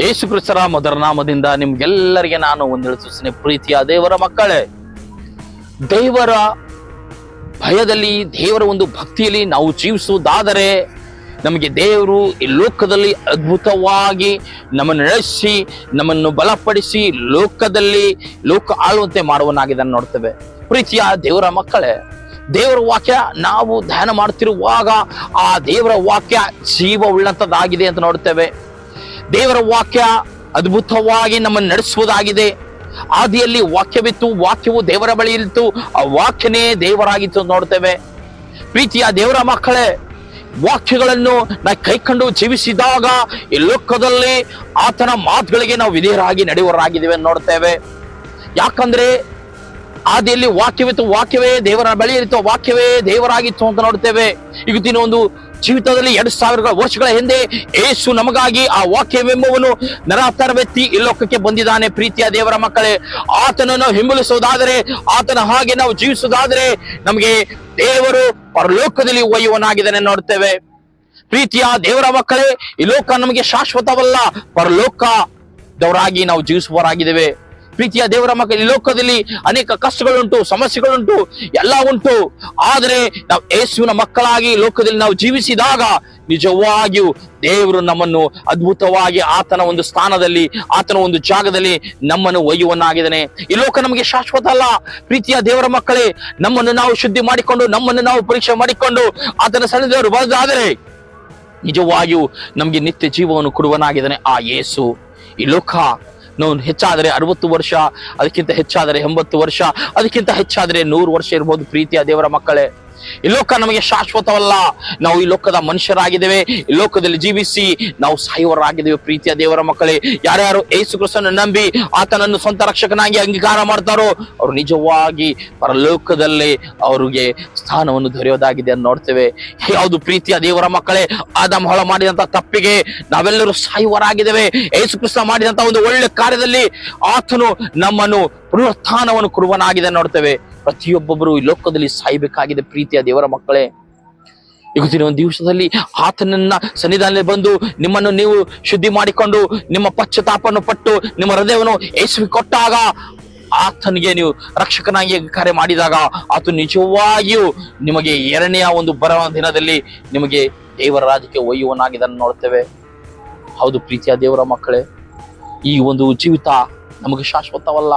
ಯೇಸು ಕ್ರಿಸ್ತರ ಮೊದಲ ನಾಮದಿಂದ ನಿಮ್ಗೆಲ್ಲರಿಗೆ ನಾನು ಒಂದು ಸೂಚನೆ. ಪ್ರೀತಿಯ ದೇವರ ಮಕ್ಕಳೇ, ದೇವರ ಭಯದಲ್ಲಿ, ದೇವರ ಒಂದು ಭಕ್ತಿಯಲ್ಲಿ ನಾವು ಜೀವಿಸುವುದಾದರೆ ನಮಗೆ ದೇವರು ಈ ಲೋಕದಲ್ಲಿ ಅದ್ಭುತವಾಗಿ ನಮ್ಮನ್ನು ನಡೆಸಿ, ನಮ್ಮನ್ನು ಬಲಪಡಿಸಿ, ಲೋಕದಲ್ಲಿ ಲೋಕ ಆಳುವಂತೆ ಮಾಡುವನಾಗಿದ್ದನ್ನು ನೋಡ್ತೇವೆ. ಪ್ರೀತಿಯ ದೇವರ ಮಕ್ಕಳೇ, ದೇವರ ವಾಕ್ಯ ನಾವು ಧ್ಯಾನ ಮಾಡ್ತಿರುವಾಗ ಆ ದೇವರ ವಾಕ್ಯ ಜೀವ ಉಳ್ಳಂತದ್ದಾಗಿದೆ ಅಂತ ನೋಡ್ತೇವೆ. ದೇವರ ವಾಕ್ಯ ಅದ್ಭುತವಾಗಿ ನಮ್ಮನ್ನು ನಡೆಸುವುದಾಗಿದೆ. ಆದಿಯಲ್ಲಿ ವಾಕ್ಯವಿತ್ತು, ವಾಕ್ಯವು ದೇವರ ಬಳಿ ಇತ್ತು, ಆ ವಾಕ್ಯನೇ ದೇವರಾಗಿತ್ತು ನೋಡ್ತೇವೆ. ಪ್ರೀತಿಯ ದೇವರ ಮಕ್ಕಳೇ, ವಾಕ್ಯಗಳನ್ನು ನಾವು ಕೈಕಂಡು ಜೀವಿಸಿದಾಗ ಈ ಲೋಕದಲ್ಲಿ ಆತನ ಮಾತುಗಳಿಗೆ ನಾವು ವಿಧೇಯರಾಗಿ ನಡೆಯುವರಾಗಿದ್ದೇವೆ ನೋಡ್ತೇವೆ. ಯಾಕಂದ್ರೆ ಆದಿಯಲ್ಲಿ ವಾಕ್ಯವಿತ್ತು, ವಾಕ್ಯವೇ ದೇವರ ಬಳಿ ಇತ್ತು ವಾಕ್ಯವೇ ದೇವರಾಗಿತ್ತು ಅಂತ ನೋಡ್ತೇವೆ ಇವತ್ತಿನ ಒಂದು ಜೀವಿತದಲ್ಲಿ ಎರಡು ಸಾವಿರ ವರ್ಷಗಳ ಹಿಂದೆ ಏಸು ನಮಗಾಗಿ ಆ ವಾಕ್ಯವೆಂಬುವನು ನರಾತರ ವ್ಯಕ್ತಿ ಈ ಲೋಕಕ್ಕೆ ಬಂದಿದ್ದಾನೆ. ಪ್ರೀತಿಯ ದೇವರ ಮಕ್ಕಳೇ, ಆತನನ್ನು ಹಿಂಬಲಿಸುವುದಾದರೆ, ಆತನ ಹಾಗೆ ನಾವು ಜೀವಿಸುವುದಾದರೆ ನಮಗೆ ದೇವರು ಪರಲೋಕದಲ್ಲಿ ಒಯ್ಯುವನಾಗಿದ್ದಾನೆ ನೋಡ್ತೇವೆ ಪ್ರೀತಿಯ ದೇವರ ಮಕ್ಕಳೇ, ಈ ಲೋಕ ನಮಗೆ ಶಾಶ್ವತವಲ್ಲ, ಪರಲೋಕದವರಾಗಿ ನಾವು ಜೀವಿಸುವವರಾಗಿದ್ದೇವೆ. ಪ್ರೀತಿಯ ದೇವರ ಮಗ ಈ ಲೋಕದಲ್ಲಿ ಅನೇಕ ಕಷ್ಟಗಳುಂಟು, ಸಮಸ್ಯೆಗಳುಂಟು, ಎಲ್ಲ ಉಂಟು. ಆದರೆ ನಾವು ಯೇಸುವಿನ ಮಕ್ಕಳಾಗಿ ಲೋಕದಲ್ಲಿ ನಾವು ಜೀವಿಸಿದಾಗ ನಿಜವಾಗಿಯೂ ದೇವರು ನಮ್ಮನ್ನು ಅದ್ಭುತವಾಗಿ ಆತನ ಒಂದು ಸ್ಥಾನದಲ್ಲಿ, ಆತನ ಒಂದು ಜಾಗದಲ್ಲಿ ನಮ್ಮನ್ನು ಒಯ್ಯುವನ್ನಾಗಿದ್ದಾನೆ ಈ ಲೋಕ ನಮಗೆ ಶಾಶ್ವತ ಅಲ್ಲ. ಪ್ರೀತಿಯ ದೇವರ ಮಕ್ಕಳೇ, ನಮ್ಮನ್ನು ನಾವು ಶುದ್ಧಿ ಮಾಡಿಕೊಂಡು, ನಮ್ಮನ್ನು ನಾವು ಪರೀಕ್ಷೆ ಮಾಡಿಕೊಂಡು ಆತನ ಸನ್ನಿಧಿಯವರು ಬರೆದಾದರೆ ನಿಜವಾಗಿಯೂ ನಮಗೆ ನಿತ್ಯ ಜೀವವನ್ನು ಕೊಡುವನಾಗಿದ್ದಾನೆ ಆ ಯೇಸು. ಈ ಲೋಕ ಹೆಚ್ಚಾದರೆ ಅರವತ್ತು ವರ್ಷ, ಅದಕ್ಕಿಂತ ಹೆಚ್ಚಾದರೆ ಎಂಬತ್ತು ವರ್ಷ, ಅದಕ್ಕಿಂತ ಹೆಚ್ಚಾದರೆ ನೂರು ವರ್ಷ ಇರ್ಬೋದು ಪ್ರೀತಿಯ ದೇವರ ಮಕ್ಕಳೇ. ಈ ಲೋಕ ನಮಗೆ ಶಾಶ್ವತವಲ್ಲ. ನಾವು ಈ ಲೋಕದ ಮನುಷ್ಯರಾಗಿದ್ದೇವೆ. ಈ ಲೋಕದಲ್ಲಿ ಜೀವಿಸಿ ನಾವು ಸಾಯುವರಾಗಿದ್ದೇವೆ ಪ್ರೀತಿಯ ದೇವರ ಮಕ್ಕಳೇ. ಯಾರ್ಯಾರು ಏಸು ಕ್ರಿಸ್ತನ ನಂಬಿ ಆತನನ್ನು ಸ್ವಂತ ರಕ್ಷಕನಾಗಿ ಅಂಗೀಕಾರ ಮಾಡ್ತಾರೋ, ಅವರು ನಿಜವಾಗಿ ಪರಲೋಕದಲ್ಲಿ ಅವರಿಗೆ ಸ್ಥಾನವನ್ನು ದೊರೆಯೋದಾಗಿದೆ ಅಂತ ನೋಡ್ತೇವೆ. ಯಾವುದು ಪ್ರೀತಿಯ ದೇವರ ಮಕ್ಕಳೇ, ಆದಮ್ ಹೊಳ ಮಾಡಿದಂತ ತಪ್ಪಿಗೆ ನಾವೆಲ್ಲರೂ ಸಾಯುವರಾಗಿದ್ದೇವೆ ಏಸು ಕೃಷ್ಣ ಮಾಡಿದಂತ ಒಂದು ಒಳ್ಳೆ ಕಾರ್ಯದಲ್ಲಿ ಆತನು ನಮ್ಮನ್ನು ಪುನರುತ್ಥಾನವನ್ನು ಕೊಡುವನಾಗಿದೆ ನೋಡ್ತೇವೆ. ಪ್ರತಿಯೊಬ್ಬೊಬ್ಬರು ಈ ಲೋಕದಲ್ಲಿ ಸಾಯ್ಬೇಕಾಗಿದೆ ಪ್ರೀತಿಯ ದೇವರ ಮಕ್ಕಳೇ. ಇವತ್ತಿನ ಒಂದು ದಿವಸದಲ್ಲಿ ಆತನನ್ನ ಸನ್ನಿಧಾನದಲ್ಲಿ ಬಂದು ನಿಮ್ಮನ್ನು ನೀವು ಶುದ್ಧಿ ಮಾಡಿಕೊಂಡು, ನಿಮ್ಮ ಪಶ್ಚಾತ್ತಾಪವನ್ನು ಪಟ್ಟು, ನಿಮ್ಮ ಹೃದಯವನ್ನು ಯೇಸುವಿಗೆ ಕೊಟ್ಟಾಗ ಆತನಿಗೆ ನೀವು ರಕ್ಷಕನಾಗಿ ಕಾರ್ಯ ಮಾಡಿದಾಗ ಆತ ನಿಜವಾಗಿಯೂ ನಿಮಗೆ ಎರಡನೆಯ ಒಂದು ಬರವ ದಿನದಲ್ಲಿ ನಿಮಗೆ ದೇವರ ರಾಜ್ಯಕ್ಕೆ ಒಯ್ಯುವನಾಗಿದ್ದನ್ನು ನೋಡ್ತೇವೆ ಹೌದು ಪ್ರೀತಿಯ ದೇವರ ಮಕ್ಕಳೇ, ಈ ಒಂದು ಜೀವಿತ ನಮಗೆ ಶಾಶ್ವತವಲ್ಲ.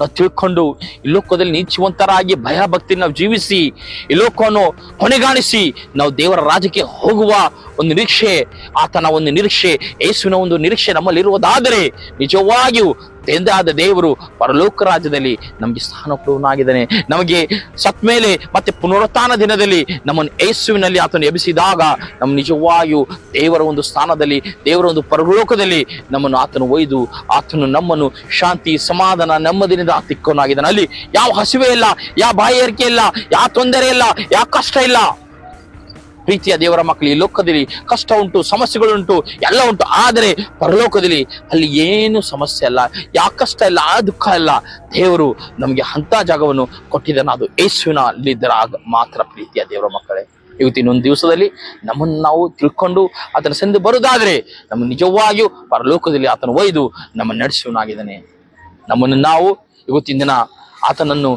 ನಾವು ತಿಳ್ಕೊಂಡು ಈ ಲೋಕದಲ್ಲಿ ನೀಚುವಂತರಾಗಿ ಭಯ ಭಕ್ತಿ ನಾವು ಜೀವಿಸಿ, ಈ ಲೋಕವನ್ನು ಹೊಣೆಗಾಣಿಸಿ ನಾವು ದೇವರ ರಾಜ್ಯಕ್ಕೆ ಹೋಗುವ ಒಂದು ನಿರೀಕ್ಷೆ, ಆತನ ಒಂದು ನಿರೀಕ್ಷೆ, ಯೇಸುವಿನ ಒಂದು ನಿರೀಕ್ಷೆ ನಮ್ಮಲ್ಲಿರುವುದಾದರೆ ನಿಜವಾಗಿಯೂ ತಂದೆ ಆದ ದೇವರು ಪರಲೋಕ ರಾಜ್ಯದಲ್ಲಿ ನಮಗೆ ಸ್ಥಾನ ಕೊಡುವನಾಗಿದ್ದಾನೆ ನಮಗೆ ಸತ್ ಮೇಲೆ ಮತ್ತೆ ಪುನರುತ್ಥಾನ ದಿನದಲ್ಲಿ ನಮ್ಮನ್ನು ಯೇಸುವಿನಲ್ಲಿ ಆತನು ಎಬ್ಬಿಸಿದಾಗ ನಮ್ಮ ನಿಜವಾಗಿಯೂ ದೇವರ ಒಂದು ಸ್ಥಾನದಲ್ಲಿ, ದೇವರ ಒಂದು ಪರಲೋಕದಲ್ಲಿ ನಮ್ಮನ್ನು ಆತನು ಒಯ್ದು, ಆತನು ನಮ್ಮನ್ನು ಶಾಂತಿ, ಸಮಾಧಾನ ನೆಮ್ಮದಿನಿಂದ ತಿಕ್ಕೋನಾಗಿದ್ದಾನೆ ಅಲ್ಲಿ ಯಾವ ಹಸಿವೆ ಇಲ್ಲ, ಯಾವ ಬಾಯಾರಿಕೆ ಇಲ್ಲ, ಯಾವ ತೊಂದರೆ ಇಲ್ಲ, ಯಾವ ಕಷ್ಟ ಇಲ್ಲ. ಪ್ರೀತಿಯ ದೇವರ ಮಕ್ಕಳು, ಈ ಲೋಕದಲ್ಲಿ ಕಷ್ಟ ಉಂಟು ಸಮಸ್ಯೆಗಳುಂಟು ಎಲ್ಲ ಉಂಟು. ಆದರೆ ಪರಲೋಕದಲ್ಲಿ ಅಲ್ಲಿ ಏನು ಸಮಸ್ಯೆ ಅಲ್ಲ ಯಾವ ಕಷ್ಟ ಇಲ್ಲ, ಆ ದುಃಖ ಇಲ್ಲ. ದೇವರು ನಮಗೆ ಅಂತ ಜಾಗವನ್ನು ಕೊಟ್ಟಿದ್ದಾನೆ. ಅದು ಯೇಸುವಿನ ಆಗ ಮಾತ್ರ ಪ್ರೀತಿಯ ದೇವರ ಮಕ್ಕಳೇ. ಇವತ್ತಿನ ಒಂದು ದಿವಸದಲ್ಲಿ ನಮ್ಮನ್ನು ನಾವು ತಿಳ್ಕೊಂಡು ಆತನ ಸಂದು ಬರುವುದಾದ್ರೆ ನಮ್ಮ ನಿಜವಾಗಿಯೂ ಪರಲೋಕದಲ್ಲಿ ಆತನ ಒಯ್ದು ನಮ್ಮ ನಡೆಸುವನಾಗಿದ್ದಾನೆ ನಮ್ಮನ್ನು ನಾವು ಇವತ್ತಿನ ದಿನ ಆತನನ್ನು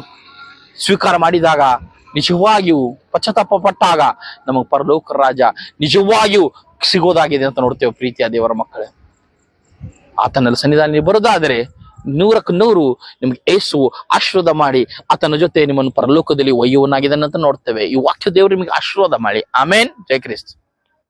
ಸ್ವೀಕಾರ ಮಾಡಿದಾಗ ನಿಜವಾಗಿಯೂ ಪಶ್ಚಾತ್ತಾಪ ಪಟ್ಟಾಗ ನಮಗೆ ಪರಲೋಕ ರಾಜ ನಿಜವಾಗಿಯೂ ಸಿಗೋದಾಗಿದೆ ಅಂತ ನೋಡ್ತೇವೆ ಪ್ರೀತಿಯ ದೇವರ ಮಕ್ಕಳೇ. ಆತನಲ್ಲಿ ಸನ್ನಿಧಾನ ಬರೋದಾದರೆ ನೂರಕ್ಕೆ ನೂರು ನಿಮ್ಗೆ ಏಸು ಆಶೀರ್ವಾದ ಮಾಡಿ ಆತನ ಜೊತೆ ನಿಮ್ಮನ್ನು ಪರಲೋಕದಲ್ಲಿ ಒಯ್ಯುವನಾಗಿದ್ದಾನೆ ಅಂತ ನೋಡ್ತೇವೆ. ಈ ವಾಕ್ಯ ದೇವರು ನಿಮಗೆ ಆಶೀರ್ವಾದ ಮಾಡಿ. ಆಮೇನ್. ಜಯ ಕ್ರಿಸ್ತ.